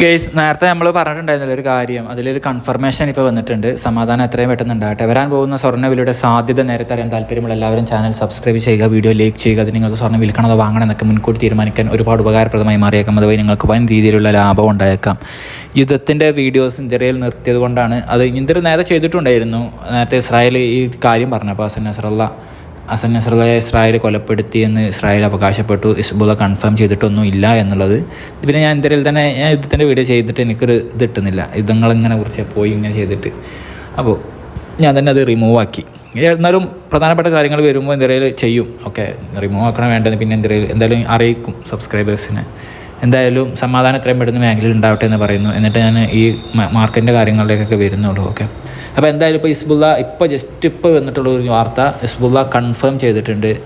Case നേരത്തെ നമ്മൾ പറഞ്ഞിട്ടുണ്ടായിരുന്നില്ല ഒരു കാര്യം? അതിലൊരു കൺഫർമേഷൻ ഇപ്പോൾ വന്നിട്ടുണ്ട്. സമാധാനം എത്രയും പെട്ടെന്ന് ഉണ്ടാകട്ടെ വരാൻ പോകുന്ന സ്വർണവിലയുടെ സാധ്യത നേരത്തെ അറിയാൻ താല്പര്യമുള്ള എല്ലാവരും ചാനൽ സബ്സ്ക്രൈബ് ചെയ്യുക വീഡിയോ ലൈക്ക് ചെയ്യുക അത് നിങ്ങൾക്ക് സ്വർണം വിൽക്കണതോ വാങ്ങണം എന്നൊക്കെ മുൻകൂട്ടി തീരുമാനിക്കാൻ ഒരുപാട് ഉപകാരപ്രദമായി മാറിയേക്കാം. അതുവഴി നിങ്ങൾക്ക് വൻ രീതിയിലുള്ള ലാഭം ഉണ്ടായേക്കാം. യുദ്ധത്തിന്റെ വീഡിയോസ് ഇന്ത്യയിൽ നിർത്തിയത് കൊണ്ടാണ് അത് ഇന്ത്യ നേരത്തെ ചെയ്തിട്ടുണ്ടായിരുന്നു. നേരത്തെ ഇസ്രായേൽ ഈ കാര്യം പറഞ്ഞപ്പോൾ ഹസൻ നസറുള്ള അസൻ നസറുകളെ ഇസ്രായേൽ കൊലപ്പെടുത്തിയെന്ന് ഇസ്രായേൽ അവകാശപ്പെട്ടു. ഇസ്ബുല കൺഫേം ചെയ്തിട്ടൊന്നും ഇല്ല എന്നുള്ളത്. പിന്നെ ഞാൻ ഇന്ത്യയിൽ തന്നെ ഞാൻ യുദ്ധത്തിന്റെ വീഡിയോ ചെയ്തിട്ട് എനിക്കൊരു ഇത് കിട്ടുന്നില്ല. യുദ്ധങ്ങളിങ്ങനെ കുറിച്ച് പോയി ഇങ്ങനെ ചെയ്തിട്ട്. അപ്പോൾ ഞാൻ തന്നെ അത് റിമൂവ് ആക്കി. എന്നാലും പ്രധാനപ്പെട്ട കാര്യങ്ങൾ വരുമ്പോൾ എന്തെങ്കിലും ചെയ്യും. ഓക്കെ റിമൂവ് ആക്കണം വേണ്ടത് പിന്നെ എന്തെങ്കിലും എന്തായാലും അറിയിക്കും സബ്സ്ക്രൈബേഴ്സിനെ എന്തായാലും സമാധാനം എത്രയും പെട്ടെന്ന് മേഖലയിൽ ഉണ്ടാവട്ടെ എന്ന് പറയുന്നു. എന്നിട്ട് ഞാൻ ഈ മാർക്കറ്റിന്റെ കാര്യങ്ങളിലേക്കൊക്കെ വരുന്നുള്ളൂ. ഓക്കെ അപ്പോൾ എന്തായാലും ഇപ്പോൾ ഇസ്ബുള്ള ഇപ്പോൾ ജസ്റ്റ് ഇപ്പോൾ വന്നിട്ടുള്ള ഒരു വാർത്ത ഇസ്ബുള്ള കൺഫേം ചെയ്തിട്ടുണ്ട്.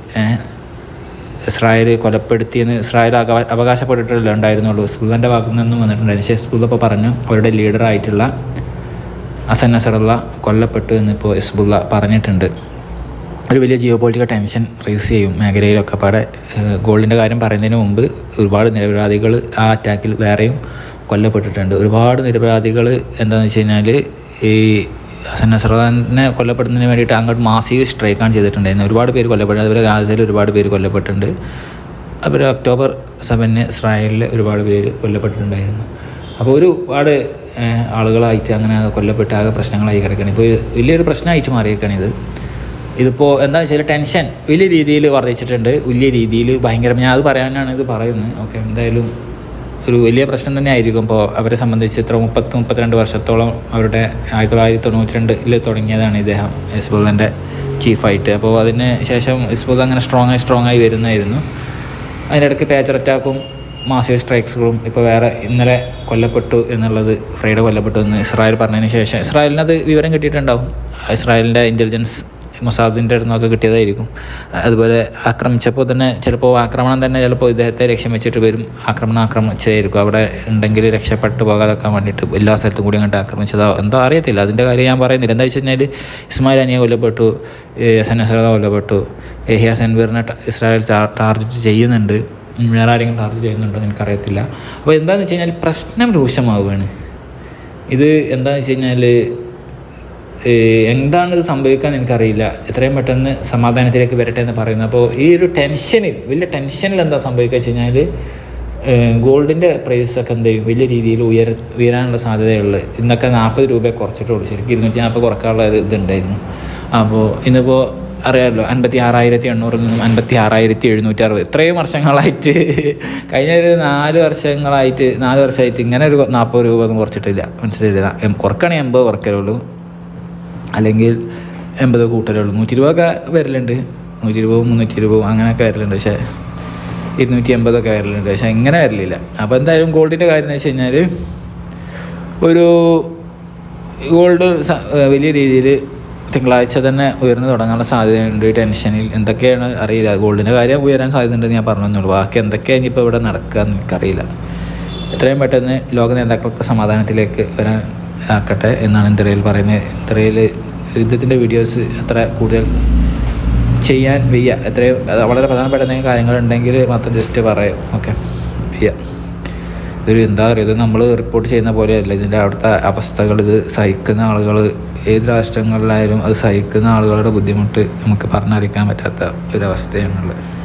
ഇസ്രായേൽ കൊലപ്പെടുത്തിയെന്ന് ഇസ്രായേൽ അവകാ- അവകാശപ്പെട്ടിട്ടില്ല ഉണ്ടായിരുന്നുള്ളൂ. ഇസ്ബുള്ളന്റെ ഭാഗത്തു നിന്നും വന്നിട്ടുണ്ടായിരുന്നു പക്ഷേ ഇസ്ബുള്ള ഇപ്പോൾ പറഞ്ഞു അവരുടെ ലീഡറായിട്ടുള്ള അസൻ നസറുള്ള കൊല്ലപ്പെട്ടു എന്നിപ്പോൾ ഇസ്ബുള്ള പറഞ്ഞിട്ടുണ്ട്. ഒരു വലിയ ജിയോ പൊളിറ്റിക്കൽ ടെൻഷൻ റേസ് ചെയ്യും മേഖലയിലൊക്കെ. പാടെ ഗോൾഡിന്റെ കാര്യം പറയുന്നതിന് മുമ്പ് ഒരുപാട് നിരപരാധികൾ ആ അറ്റാക്കിൽ വേറെയും കൊല്ലപ്പെട്ടിട്ടുണ്ട്. ഒരുപാട് നിരപരാധികൾ എന്താണെന്ന് വെച്ച് കഴിഞ്ഞാൽ ഈ ഹസൻ നസറാനെ കൊല്ലപ്പെടുന്നതിന് വേണ്ടിയിട്ട് അങ്ങോട്ട് മാസീവ് സ്ട്രൈക്കാണ് ചെയ്തിട്ടുണ്ടായിരുന്നു ഒരുപാട് പേര് കൊല്ലപ്പെട്ടു. അതുപോലെ ഗാസയിൽ ഒരുപാട് പേര് കൊല്ലപ്പെട്ടിട്ടുണ്ട്. അതുപോലെ ഒക്ടോബർ സെവനിന് ഇസ്രായേലിൽ ഒരുപാട് പേര് കൊല്ലപ്പെട്ടിട്ടുണ്ടായിരുന്നു. അപ്പോൾ ഒരുപാട് ആളുകളായിട്ട് അങ്ങനെ കൊല്ലപ്പെട്ട് ആകെ പ്രശ്നങ്ങളായി കിടക്കുകയാണ്. ഇപ്പോൾ വലിയൊരു പ്രശ്നമായിട്ട് മാറിയേക്കാണിത് ഇതിപ്പോൾ എന്താ വെച്ചാൽ ടെൻഷൻ വലിയ രീതിയിൽ വർദ്ധിച്ചിട്ടുണ്ട്. വലിയ രീതിയിൽ ഭയങ്കര ഞാൻ അത് പറയാനാണ് ഇത് പറയുന്നത്. ഓക്കെ എന്തായാലും ഒരു വലിയ പ്രശ്നം തന്നെ ആയിരിക്കും ഇപ്പോൾ അവരെ സംബന്ധിച്ച് ഇത്ര മുപ്പത്തി മുപ്പത്തിരണ്ട് വർഷത്തോളം അവരുടെ ആയിരത്തി തൊള്ളായിരത്തി തൊണ്ണൂറ്റി രണ്ടിൽ തുടങ്ങിയതാണ് ഇദ്ദേഹം ഹിസ്ബുള്ളന്റെ ചീഫായിട്ട്. അപ്പോൾ അതിന് ശേഷം ഹിസ്ബുള്ള അങ്ങനെ സ്ട്രോങ് ആയി സ്ട്രോങ് ആയി വരുന്നതായിരുന്നു. അതിനിടയ്ക്ക് പേച്ചർ അറ്റാക്കും മാസിക സ്ട്രൈക്സുകളും ഇപ്പോൾ വേറെ ഇന്നലെ കൊല്ലപ്പെട്ടു എന്നുള്ളത് ഫ്രൈഡേ കൊല്ലപ്പെട്ടു എന്ന് ഇസ്രായേൽ പറഞ്ഞതിന് ശേഷം. ഇസ്രായേലിനത് വിവരം കിട്ടിയിട്ടുണ്ടാവും. ഇസ്രായേലിന്റെ ഇന്റലിജൻസ് മൊസാദിന്റെ അടുത്ത് നിന്നൊക്കെ കിട്ടിയതായിരിക്കും. അതുപോലെ ആക്രമിച്ചപ്പോൾ തന്നെ ചിലപ്പോൾ ആക്രമണം തന്നെ ചിലപ്പോൾ ഇദ്ദേഹത്തെ ലക്ഷ്യം വെച്ചിട്ട് വരും. ആക്രമണം ആക്രമിച്ചതായിരിക്കും. അവിടെ ഉണ്ടെങ്കിൽ രക്ഷപ്പെട്ടു പോകാതെക്കാൻ വേണ്ടിയിട്ട് എല്ലാ സ്ഥലത്തും കൂടി അങ്ങോട്ട് ആക്രമിച്ചതോ. എന്തോ അറിയത്തില്ല. അതിന്റെ കാര്യം ഞാൻ പറയുന്നില്ല. എന്താ വെച്ച് കഴിഞ്ഞാൽ ഇസ്മായിൽ അനിയ കൊല്ലപ്പെട്ടു. എൻ എസ് കൊല്ലപ്പെട്ടു. എഹിയ സെൻവീറിനെ ഇസ്രായേൽ ടാ- ടാർഗറ്റ് ചെയ്യുന്നുണ്ട്. വേറെ ആരെങ്കിലും ടാർഗറ്റ് ചെയ്യുന്നുണ്ടോ എനിക്കറിയത്തില്ല. അപ്പോൾ എന്താണെന്ന് വെച്ച് കഴിഞ്ഞാൽ പ്രശ്നം രൂക്ഷമാവുകയാണ്. ഇത് എന്താണെന്ന് വെച്ച് കഴിഞ്ഞാൽ എന്താണ് ഇത് സംഭവിക്കാൻ എനിക്കറിയില്ല. എത്രയും പെട്ടെന്ന് സമാധാനത്തിലേക്ക് വരട്ടെ എന്ന് പറയുന്നു. അപ്പോൾ ഈ ഒരു ടെൻഷനിൽ വലിയ ടെൻഷനിൽ എന്താ സംഭവിക്കുക വെച്ച് കഴിഞ്ഞാൽ ഗോൾഡിന്റെ പ്രൈസൊക്കെ എന്ത് ചെയ്യും? വലിയ രീതിയിൽ ഉയര ഉയരാനുള്ള സാധ്യതയുള്ളത് ഇന്നൊക്കെ നാൽപ്പത് രൂപ കുറച്ചിട്ടുള്ളൂ. ശരിക്കും ഇരുന്നൂറ്റി നാൽപ്പത് കുറക്കാനുള്ള ഒരു ഇതുണ്ടായിരുന്നു. അപ്പോൾ ഇന്നിപ്പോൾ അറിയാമല്ലോ അൻപത്തി ആറായിരത്തി എണ്ണൂറിൽ നിന്നും അൻപത്തി ആറായിരത്തി എഴുന്നൂറ്റി അറുപത് ഇത്രയും വർഷങ്ങളായിട്ട് കഴിഞ്ഞ ഒരു നാല് വർഷങ്ങളായിട്ട് നാല് വർഷമായിട്ട് ഇങ്ങനെ ഒരു നാൽപ്പത് രൂപ ഒന്നും കുറച്ചിട്ടില്ല. മനസ്സിലായില്ല? കുറക്കണേ എൺപത് കുറക്കലുള്ളൂ അല്ലെങ്കിൽ എൺപത് കൂട്ടലുള്ളൂ. നൂറ്റി ഇരുപതൊക്കെ വരലുണ്ട്. നൂറ്റി ഇരുപതും മുന്നൂറ്റി ഇരുപതും അങ്ങനെയൊക്കെ വരലുണ്ട്. പക്ഷേ ഇരുന്നൂറ്റി എൺപതൊക്കെ വരലുണ്ട്. പക്ഷേ ഇങ്ങനെ വരലില്ല. അപ്പോൾ എന്തായാലും ഗോൾഡിന്റെ കാര്യം എന്ന് വെച്ച് കഴിഞ്ഞാൽ ഒരു ഗോൾഡ് വലിയ രീതിയിൽ തിങ്കളാഴ്ച തന്നെ ഉയർന്നു തുടങ്ങാനുള്ള സാധ്യതയുണ്ട്. ടെൻഷനിൽ എന്തൊക്കെയാണ് അറിയില്ല. ഗോൾഡിന്റെ കാര്യം ഉയരാൻ സാധ്യതയുണ്ടെന്ന് ഞാൻ പറഞ്ഞെന്നുള്ളൂ. ബാക്കി എന്തൊക്കെയാണ് ഇനിയിപ്പോൾ ഇവിടെ നടക്കുക എന്ന് എനിക്കറിയില്ല. എത്രയും പെട്ടെന്ന് ലോക നേതാക്കൾക്ക് സമാധാനത്തിലേക്ക് വരാൻ ആക്കട്ടെ എന്നാണ് ഇന്ത്യയിൽ പറയുന്നത്. ഇന്ത്യയിൽ യുദ്ധത്തിന്റെ വീഡിയോസ് അത്ര കൂടുതൽ ചെയ്യാൻ വയ്യ. എത്രയും വളരെ പ്രധാനപ്പെട്ട എന്തെങ്കിലും കാര്യങ്ങളുണ്ടെങ്കിൽ മാത്രം ജസ്റ്റ് പറയും. ഓക്കെ വയ്യ. ഇതൊരു എന്താ പറയുക? ഇത് നമ്മൾ റിപ്പോർട്ട് ചെയ്യുന്ന പോലെയല്ല. ഇതിന്റെ അവിടുത്തെ അവസ്ഥകൾ ഇത് സഹിക്കുന്ന ആളുകൾ ഏത് രാഷ്ട്രങ്ങളിലായാലും അത് സഹിക്കുന്ന ആളുകളുടെ ബുദ്ധിമുട്ട് നമുക്ക് പറഞ്ഞറിയിക്കാൻ പറ്റാത്ത ഒരവസ്ഥയാണുള്ളത്.